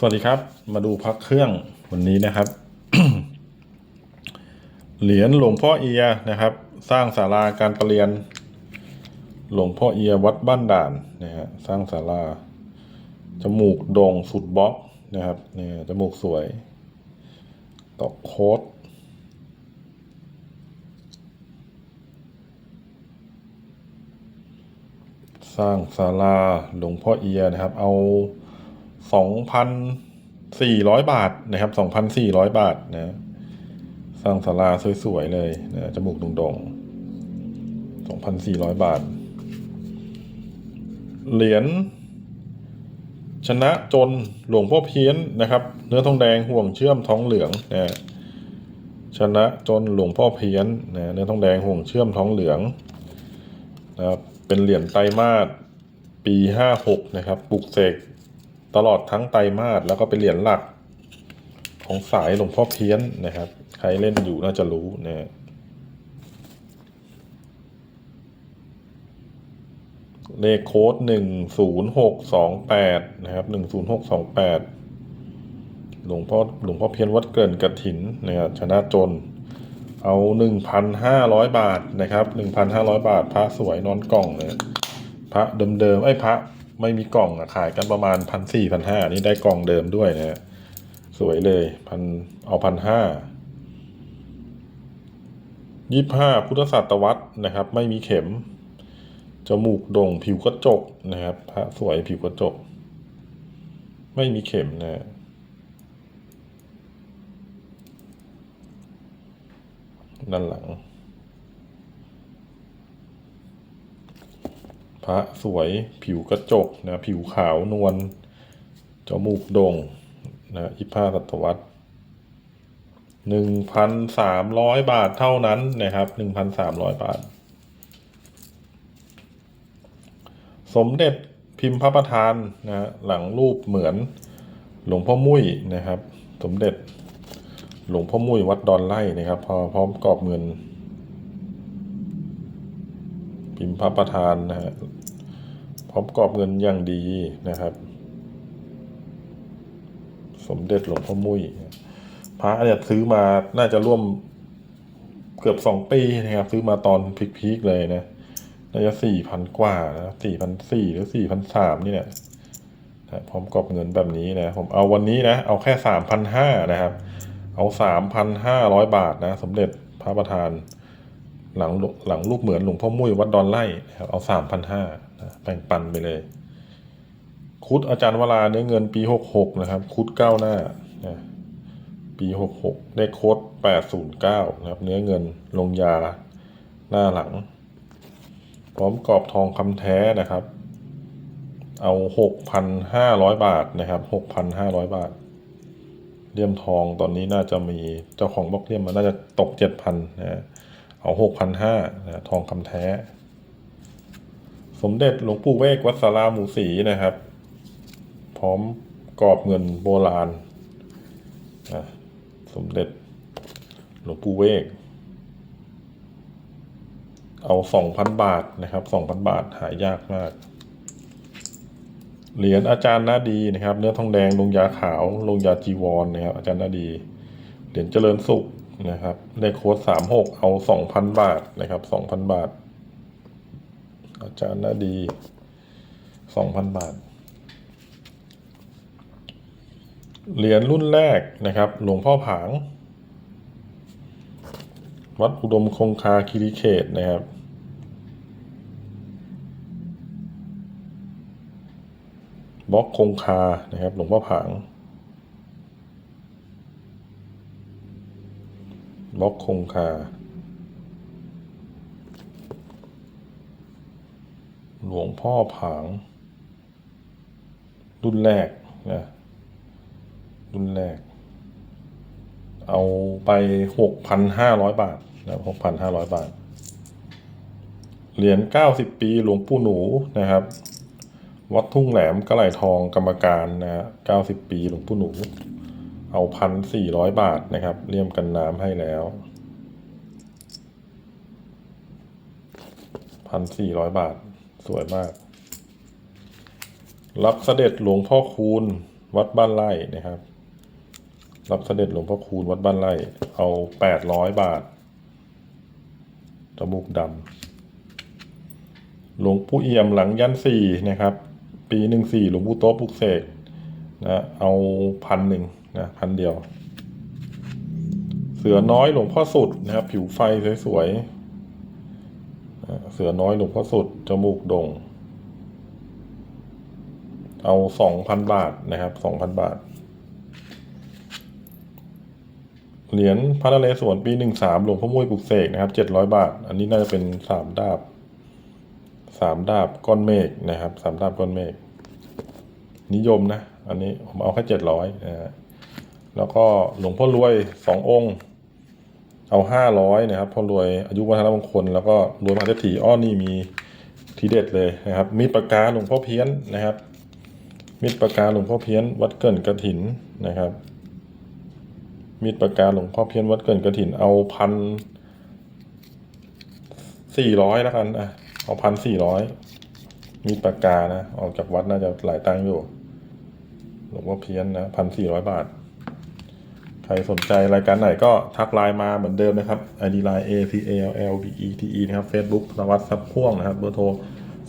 สวัสดีครับ มาดูพักเครื่องวันนี้นะครับ เหรียญหลวงพ่อเอียนะครับ สร้างศาลาการประเรียน หลวงพ่อเอียวัดบ้านด่านนะฮะสร้างศาลาจมูกโด่งสุดบล็อกนะครับเนี่ยจมูกสวยตอกโค้ดสร้างศาลาหลวงพ่อเอียนะครับ เอา สองพันสี่ร้อยบาทนะครับสองพันสี่ร้อยบาทนะสร้างศาลาสวยๆเลยนะจมูกโด่งๆสองพันสี่ร้อยบาท เหรียญชนะจนหลวงพ่อเพี้ยนนะครับ เนื้อทองแดงห่วงเชื่อมท้องเหลืองนะชนะจนหลวงพ่อเพี้ยนนะเนื้อทองแดงห่วงเชื่อมท้องเหลืองนะครับเป็นเหรียญไตรมาสปีห้าหกนะครับปลุกเสก ตลอดทั้งไตรมาสแล้วก็เป็นเหรียญหลัก ของสายหลวงพ่อเพี้ยนนะครับ ใครเล่นอยู่น่าจะรู้นะเลขโค้ดหนึ่งศูนย์หกสองแปดนะครับหนึ่งศูนย์หกสองแปดหลวงพ่อหลวงพ่อเพี้ยนวัดเกินกระถินนะครับชนะจน เอาหนึ่งพันห้าร้อยบาทนะครับหนึ่งพันห้าร้อยบาท พระสวยนอนกล่องเลยพระเดิมๆไอ้พระ ไม่มีกล่องอะขายกันประมาณพันสี่พันห้านี่ได้กล่องเดิมด้วยนะฮะสวยเลยพันเอาพันห้ายี่ห้าพุทธศตวรรษนะครับ ไม่มีเข็ม จมูกโด่งผิวกระจกนะครับพระสวยผิวกระจก ไม่มีเข็มนะฮะด้านหลัง พระสวยผิวกระจกนะผิวขาวนวลจมูกโด่งนะอีผ้าสัตวรรษหนึ่งพันสามร้อยบาทเท่านั้นนะครับหนึ่งพันสามร้อยบาท สมเด็จพิมพ์พระประธานนะหลังรูปเหมือนหลวงพ่อมุ้ยนะครับ สมเด็จหลวงพ่อมุ้ยวัดดอนไร่นะครับ พอพร้อมกรอบเงิน พิมพ์พระประธานนะฮะ พร้อมกรอบเงินอย่างดีนะครับ สมเด็จหลวงพ่อมุ้ยพระเนี่ยซื้อมาน่าจะร่วมเกือบสองปีนะครับ ซื้อมาตอนพีคๆเลยนะน่าจะสี่พันกว่านะสี่พันสี่หรือสี่พันสามนี่แหละนะพร้อมกรอบเงินแบบนี้นะผมเอาวันนี้นะ เอาแค่สามพันห้านะครับ เอาสามพันห้าร้อยบาทนะสมเด็จพระประธาน หลังหลังรูปเหมือนหลวงพ่อมุ้ยวัดดอนไร่นะครับเอาสามพันห้า แบ่งปันไปเลย คุดอาจารย์วราเนื้อเงินปีหกหกนะครับ คุดเก้าหน้านะปีหกหกได้โค้ดแปดศูนย์เก้านะครับ เนื้อเงินลงยาหน้าหลัง พร้อมกรอบทองคำแท้นะครับ เอาหกพันห้าร้อยบาทนะครับหกพันห้าร้อยบาทเลี่ยมทองตอนนี้น่าจะมีเจ้าของบล็อกเลี่ยมมันน่าจะตกเจ็ดพันนะเอาหกพันห้านะทองคำแท้ สมเด็จหลวงปู่เวกวัดสาราหมูสีนะครับ พร้อมกรอบเงินโบราณนะสมเด็จหลวงปู่เวก เอาสองพันบาทนะครับสองพันบาทหายากมาก เหรียญอาจารย์นาดีนะครับ เนื้อทองแดงลงยาขาวลงยาจีวรนะครับ อาจารย์นาดี เหรียญเจริญสุขนะครับเลขโค้ดสามหกเอาสองพันบาทนะครับสองพันบาท อาจารย์นาดีสองพันบาท เหรียญรุ่นแรกนะครับ หลวงพ่อผาง วัดอุดมคงคาคิริเขตนะครับบล็อกคงคา นะครับ หลวงพ่อผาง บล็อกคงคา หลวงพ่อผาง รุ่นแรกนะรุ่นแรก เอาไปหกพันห้าร้อยบาทนะหกพันห้าร้อยบาท เหรียญเก้าสิบปีหลวงปู่หนูนะครับ วัดทุ่งแหลมกระไหลทองกรรมการนะฮะเก้าสิบปีหลวงปู่หนู เอาพันสี่ร้อยบาทนะครับเลี่ยมกันน้ำให้แล้วพันสี่ร้อยบาท สวยมาก รับเสด็จหลวงพ่อคูณวัดบ้านไร่นะครับ รับเสด็จหลวงพ่อคูณวัดบ้านไร่ เอาแปดร้อยบาทจมูกดำหลวงปู่เอี่ยมหลังยันสี่นะครับ ปีหนึ่งสี่หลวงปู่โต๊ะปุกเสกนะเอาพันหนึ่งนะพันเดียว เสือน้อยหลวงพ่อสุดนะครับ ผิวไฟสวยๆ เสือน้อยหลวงพ่อสุด จมูกดง เอาสองพันบาทนะครับสองพันบาท เหรียญพระนเรศวรปีหนึ่งสามหลวงพ่อมุ้ยปลุกเสกนะครับเจ็ดร้อยบาท อันนี้น่าจะเป็นสามดาบสามดาบก้อนเมฆนะครับสามดาบก้อนเมฆนิยมนะ อันนี้ผมเอาแค่เจ็ดร้อยนะฮะแล้วก็หลวงพ่อรวยสององค์ เอาห้าร้อยนะครับพ่อรวยอายุวัฒนมงคล แล้วก็รวยมหาเศรษฐีอ้อนี่มีทีเด็ดเลยนะครับ มีดปากกาหลวงพ่อเพี้ยนนะครับมีดปากกาหลวงพ่อเพี้ยนวัดเกินกระถินนะครับ มีดปากกาหลวงพ่อเพี้ยนวัดเกินกระถิน เอาพันสี่ร้อยแล้วกันอะเอาพันสี่ร้อยมีดปากกานะ ออกจากวัดน่าจะหลายตังค์อยู่ หลวงพ่อเพี้ยนนะพันสี่ร้อยบาท ใครสนใจรายการไหนก็ทักไลน์มาเหมือนเดิมนะครับ ID line A C A L L B E T E นะครับ Facebook นวัดซับพ่วงนะครับเบอร์โทร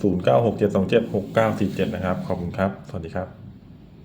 0 9 6 7 2 7 6 9 4 7 นะครับ ขอบคุณครับ สวัสดีครับ